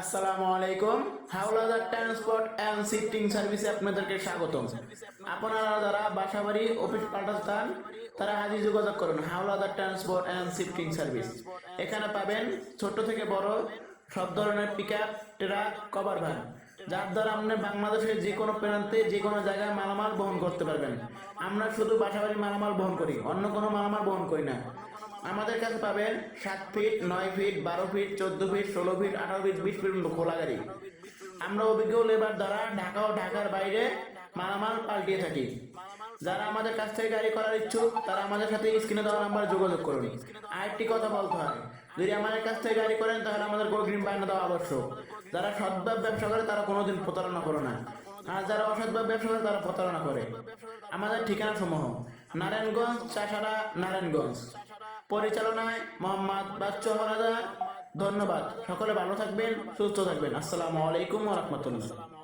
আসসালামু আলাইকুম। Howlader transport and shifting সার্ভিসে আপনাদেরকে আপনারা যারা অফিস তারা যোগাযোগ করুন। Howlader transport and shifting service. এখানে পাবেন ছোট থেকে বড় সব ধরনের pick up truck cover van যার দ্বারা আপনি বাংলাদেশের যে কোনো প্রান্তে, যে কোনো জায়গায় মালামাল বহন করতে পারবেন। আমরা শুধু বাসাবাড়ি মালামাল বহন করি, অন্য কোনো মালামাল বহন করি না। আমাদের কাছে পাবেন সাত ফিট নয় ফিট বারো ফিট চোদ্দ ফিট ষোলো ফিট আঠারো ফিট বিশ ফিট খোলা গাড়ি। আমরা অভিজ্ঞ লেবার দ্বারা ঢাকা ও ঢাকার বাইরে মালামাল পাল্টিয়ে থাকি। যারা আমাদের কাছ থেকে গাড়ি করার ইচ্ছুক, তারা আমাদের সাথে স্ক্রিনে দেওয়া নাম্বারে যোগাযোগ করুন। আরেকটি কথা বলতে হয়, যদি আমাদের কাছ থেকে গাড়ি করেন, তাহলে আমাদের গ্রিন বায়না দেওয়া আবশ্যক। যারা সৎভাবে ব্যবসা করে, তারা কোনোদিন প্রতারণা করে না। আর যারা অসৎভাবে ব্যবসা করে, তারা প্রতারণা করে। আমাদের ঠিকানা সমূহ নারায়ণগঞ্জ চাষাড়া নারায়ণগঞ্জ। পরিচালনায় মোহাম্মদ বাচ্চু হরাদা ধন্যবাদ। সকলে ভালো থাকবেন সুস্থ থাকবেন। আসসালামু আলাইকুম রহমতুল্লাহ।